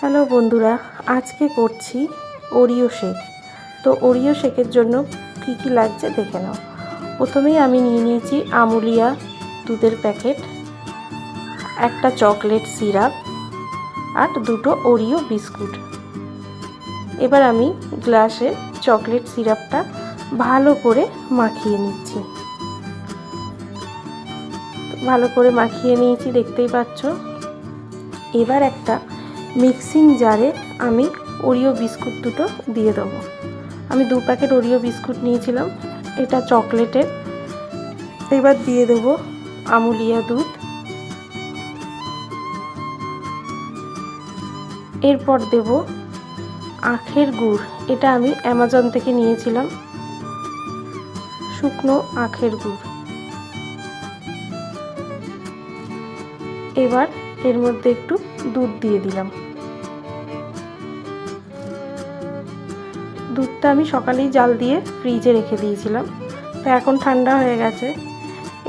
Hello বন্ধুরা, আজকে করছি ওরিও শেক তো ওরিও শেকের জন্য কি কি লাগছে দেখে নাও। প্রথমেই আমি নিয়ে নিয়েছি আমুলিয়া দুধের প্যাকেট, একটা চকলেট সিরাপ আর দুটো ওরিও বিস্কুট। এবার আমি গ্লাসে চকলেট সিরাপটা ভালো করে মাখিয়ে নিচ্ছি। ভালো করে মাখিয়ে নিয়েছি, দেখতেই পাচ্ছ। এবার একটা মিক্সিং জারে আমি ওরিও বিস্কুট দুটো দিয়ে দেবো। আমি দু প্যাকেট ওরিও বিস্কুট নিয়েছিলাম, এটা চকলেটের। এবার দিয়ে দেবো আমুলিয়া দুধ। এরপর দেব আখের গুড়, এটা আমি অ্যামাজন থেকে নিয়েছিলাম। শুকনো আখের গুড়। এবার এর মধ্যে একটু দুধ দিয়ে দিলাম। দুধটা আমি সকালেই জাল দিয়ে ফ্রিজে রেখে দিয়েছিলাম। তো এখন ঠান্ডা হয়ে গেছে।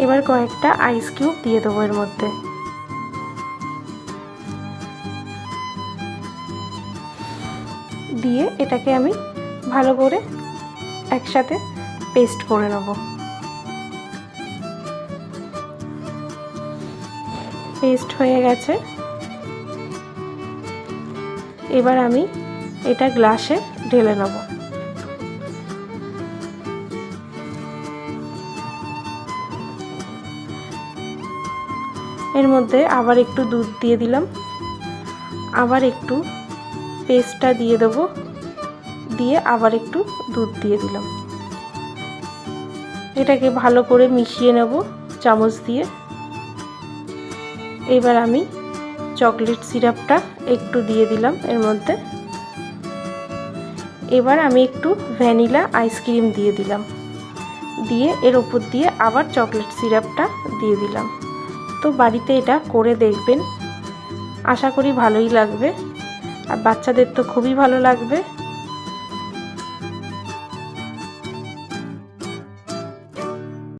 এবার কয়েকটা আইস কিউব দিয়ে দেবো এর মধ্যে। দিয়ে এটাকে আমি ভালো করে একসাথে পেস্ট করে নেব। পেস্ট হয়ে গেছে। এবার আমি এটা গ্লাসে ঢেলে নেব। এর মধ্যে আবার একটু দুধ দিয়ে দিলাম। আবার একটু পেস্টটা দিয়ে দেব। দিয়ে আবার একটু দুধ দিয়ে দিলাম। এটাকে ভালো করে মিশিয়ে নেব চামচ দিয়ে। এবার আমি চকলেট সিরাপটা একটু দিয়ে দিলাম এর মধ্যে। এবার আমি একটু ভ্যানিলা আইসক্রিম দিয়ে দিলাম। দিয়ে এর ওপর দিয়ে আবার চকলেট সিরাপটা দিয়ে দিলাম। তো বাড়িতে এটা করে দেখবেন। আশা করি ভালোই লাগবে। আর বাচ্চাদের তো খুবই ভালো লাগবে।